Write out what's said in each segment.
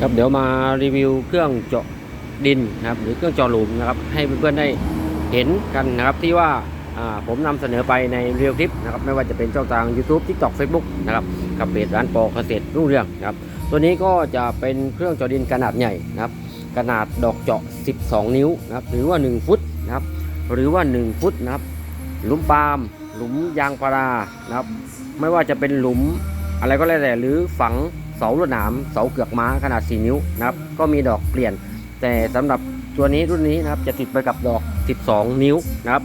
ครับเดี๋ยวมารีวิวเครื่องเจาะดินนะครับ หรือเครื่องเจาะหลุมนะครับ ให้เพื่อนๆได้เห็นกันนะครับที่ว่าผมนำเสนอไปในเรียลคลิปนะครับไม่ว่าจะเป็นช่องทาง YouTube TikTok Facebook นะครับกับเพจร้านปอเกษตรรุ่งเรืองนะครับตัวนี้ก็จะเป็นเครื่องเจาะดินขนาดใหญ่นะครับ ขนาดดอกเจาะ 12 นิ้วนะครับหรือว่า 1 ฟุตนะครับหรือว่า 1 ฟุตนะครับหลุมปาล์มหลุมยางพารานะครับไม่ว่าจะเป็นหลุมอะไรก็แล้วแต่หรือฝัง เสาลวดหนามเสาเกือกม้าขนาด 4 นิ้วนะครับก็มีดอกเปลี่ยน แต่สำหรับตัวนี้รุ่นนี้นะครับจะติดไปกับดอก 12 นิ้วนะครับ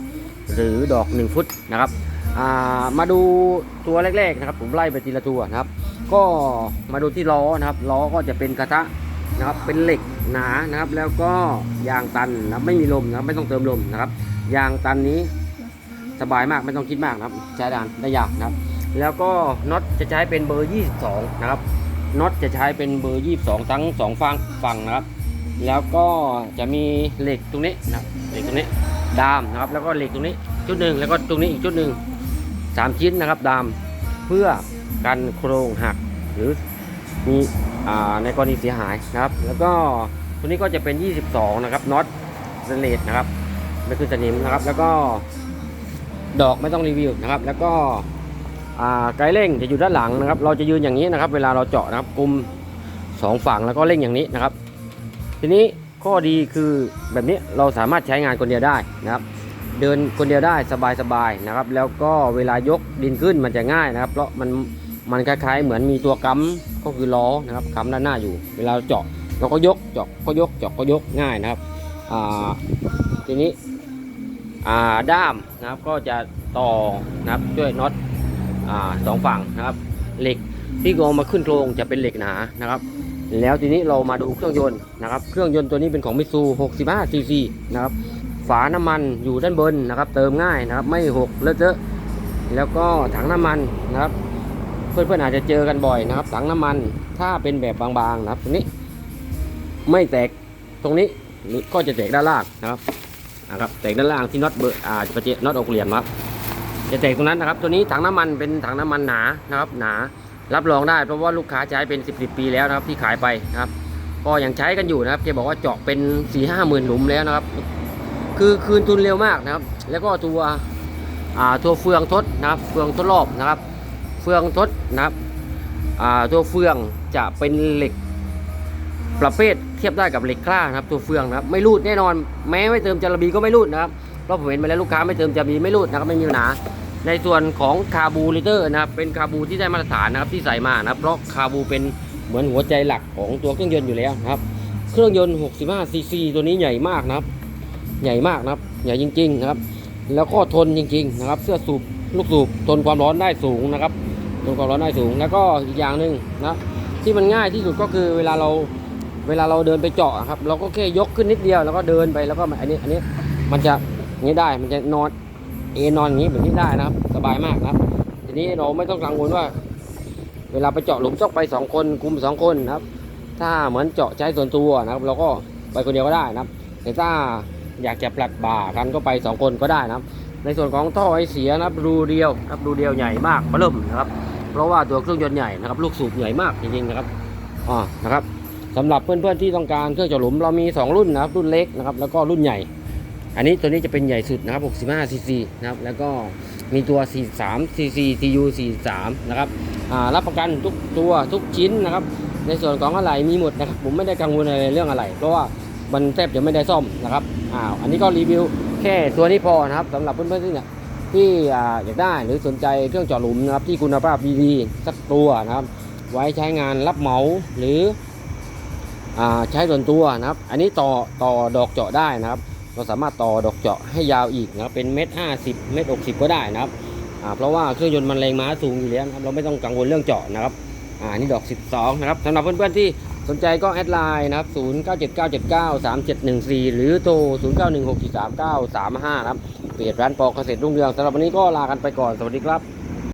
หรือดอก 1 ฟุตนะครับามาดูตัวแรกๆนะครับ ผมไล่ไปทีละตัวนะครับ ก็มาดูที่ล้อนะครับล้อก็จะเป็นกระทะนะครับเป็นเหล็กหนานะครับ แล้วก็ยางตันนะไม่มีลมนะครับไม่ต้องเติมลมนะครับ ยางตันนี้สบายมากไม่ต้องคิดมากนะครับใช้ดานได้ยากนะครับ แล้วก็น็อตจะใช้เป็นเบอร์ 22 นะครับ น็อตจะใช้เป็นเบอร์ 22 ทั้งสองฝั่งฝั่งนะครับ แล้วก็จะมีเหล็กตรงนี้นะเหล็กตรงนี้ดามนะครับ แล้วก็เหล็กตรงนี้ชุดหนึ่งแล้วก็ตรงนี้อีกชุดหนึ่งสามชิ้นนะครับดามเพื่อกันโครงหักหรือมีอ่าในกรณีเสียหายนะครับ แล้วก็ตัวนี้ก็จะเป็น 22 นะครับน็อตสเลตนะครับไม่คือสนิมนะครับ แล้วก็ดอกไม่ต้องรีวิวนะครับ แล้วก็ ไกด์เร่งจะอยู่ด้านหลังนะครับ เราจะยืนอย่างนี้นะครับ เวลาเราเจาะนะครับกุมสองฝั่งแล้วก็เร่งอย่างนี้นะครับ ทีนี้ข้อดีคือแบบนี้เราสามารถใช้งานคนเดียวได้นะครับ เดินคนเดียวได้สบายๆนะครับ แล้วก็เวลายกดินขึ้นมันจะง่ายนะครับ เพราะมันมันคล้ายๆเหมือนมีตัวกำก็คือล้อนะครับกำด้านหน้าอยู่ เวลาเราเจาะเราก็ยกเจาะก็ยกเจาะก็ยกง่ายนะครับอ่าทีนี้อ่าด้ามนะครับก็จะต่อนะครับด้วยน็อต อ่าสองฝั่งนะครับ เหล็กที่งอมาขึ้นโครงจะเป็นเหล็กหนานะครับ แล้วทีนี้เรามาดูเครื่องยนต์นะครับ เครื่องยนต์ตัวนี้เป็นของมิซู65 cc นะครับฝาน้ำมันอยู่ด้านบนนะครับ เติมง่ายนะครับ ไม่หกเลอะเทอะแล้วก็ถังน้ำมันนะครับ เพื่อนๆอาจจะเจอกันบ่อยนะครับ ถังน้ำมันถ้าเป็นแบบบางๆนะครับ ตรงนี้ ไม่แตกตรงนี้หรือก็จะแตกด้านล่างนะครับนะครับแตกด้านล่างที่น็อตเบอร์อ่าจะน็อตอกเหลี่ยมครับ จะแตกตรงนั้นนะครับ ตัวนี้ถังน้ำมันเป็นถังน้ำมันหนานะครับ หนารับรองได้ เพราะว่าลูกค้าใช้เป็น 10บปีแล้วนะครับที่ขายไปนะครับ ก็ยังใช้กันอยู่นะครับแกบอกว่าเจาะเป็น4ี่ห้าหมื่นหลุมแล้วนะครับ คือคืนทุนเร็วมากนะครับ แล้วก็ตัวอ่าตัวเฟืองทดนะครับ เฟืองทดรอบนะครับ เฟืองทดนะครับอ่าตัวเฟืองจะเป็นเหล็กประเภทเทียบได้กับเหล็กกล้านะครับ ตัวเฟืองนะครับ ไม่รูดแน่นอน แม้ไม่เติมจารบีก็ไม่รูดนะครับ เพราะผมเห็นมาแล้วลูกค้าไม่เติมจะบีไม่รูดนะครับไม่มีปัญหาในส่วนของคาบูลิเตอร์นะครับเป็นคาบูที่ได้มาตรฐานนะครับที่ใส่มานะครับเพราะคาบูเป็นเหมือนหัวใจหลักของตัวเครื่องยนต์อยู่แล้วนะครับ เครื่องยนต์ 65 ซีซีตัวนี้ใหญ่มากนะครับ ใหญ่มากนะครับ ใหญ่จริงๆนะครับ แล้วก็ทนจริงๆนะครับ เสื้อสูบลูกสูบทนความร้อนได้สูงนะครับทนความร้อนได้สูง แล้วก็อีกอย่างหนึ่งนะที่มันง่ายที่สุดก็คือเวลาเราเวลาเราเดินไปเจาะครับ เราก็แค่ยกขึ้นนิดเดียวแล้วก็เดินไปแล้วก็มาอันนี้อันนี้มันจะ นี้ได้มันจะนอนเอนอนอย่างนี้แบบนี้ได้นะครับ สบายมากนะครับ ทีนี้เราไม่ต้องกังวลว่า เวลาไปเจาะหลุมต้องไปสองคนคุมสองคนนะครับ ถ้าเหมือนเจาะใช้ส่วนตัวนะครับ เราก็ไปคนเดียวก็ได้นะครับแต่ถ้าอยากจะผลัดบ่ากันก็ไปสองคนก็ได้นะครับ ในส่วนของท่อไอเสียนะครับรูเดียวนะครับรูเดียวใหญ่มากเริ่มนะครับ เพราะว่าตัวเครื่องยนต์ใหญ่นะครับ ลูกสูบใหญ่มากจริงๆนะครับอ่านะครับสำหรับเพื่อนๆที่ต้องการเครื่องเจาะหลุมเรามี 2 รุ่นนะครับรุ่นเล็กนะครับแล้วก็รุ่นใหญ่ อันนี้ตัวนี้จะเป็นใหญ่สุดนะครับ 65 cc นะครับ แล้วก็มีตัว 43 cc TU 43 นะครับ รับประกันทุกตัวทุกชิ้นนะครับ ในส่วนของอะไรมีหมดนะครับ ผมไม่ได้กังวลอะไรเรื่องอะไร เพราะว่ามันแทบจะไม่ได้ซ่อมนะครับ อ้าว อันนี้ก็รีวิวแค่ตัวนี้พอนะครับสำหรับเพื่อนๆที่เนี่ยที่อยากได้หรือสนใจเครื่องเจาะหลุมนะครับที่คุณภาพดีๆสักตัวนะครับ ไว้ใช้งานรับเหมาหรืออใช้ส่วนตัวนะครับ อันนี้ต่อต่อดอกเจาะได้นะครับ เราสามารถต่อดอกเจาะให้ยาวอีกนะครับเป็นเม็ดห้าสิบเม็ดหกสิบก็ได้นะครับอ่าเพราะว่าเครื่องยนต์มันแรงม้าสูงอยู่แล้วนะครับเราไม่ต้องกังวลเรื่องเจาะนะครับอ่านี่ดอก 12นะครับสำหรับเพื่อนๆที่สนใจก็แอดไลน์นะครับ0 9 7 9 7 9 3 7 1 4 หรือโทร 0 9 1 6 4 3 9 3 5นะครับเพจร้านปอเกษตรรุ่งเรืองสำหรับวันนี้ก็ลากันไปก่อนสวัสดีครับ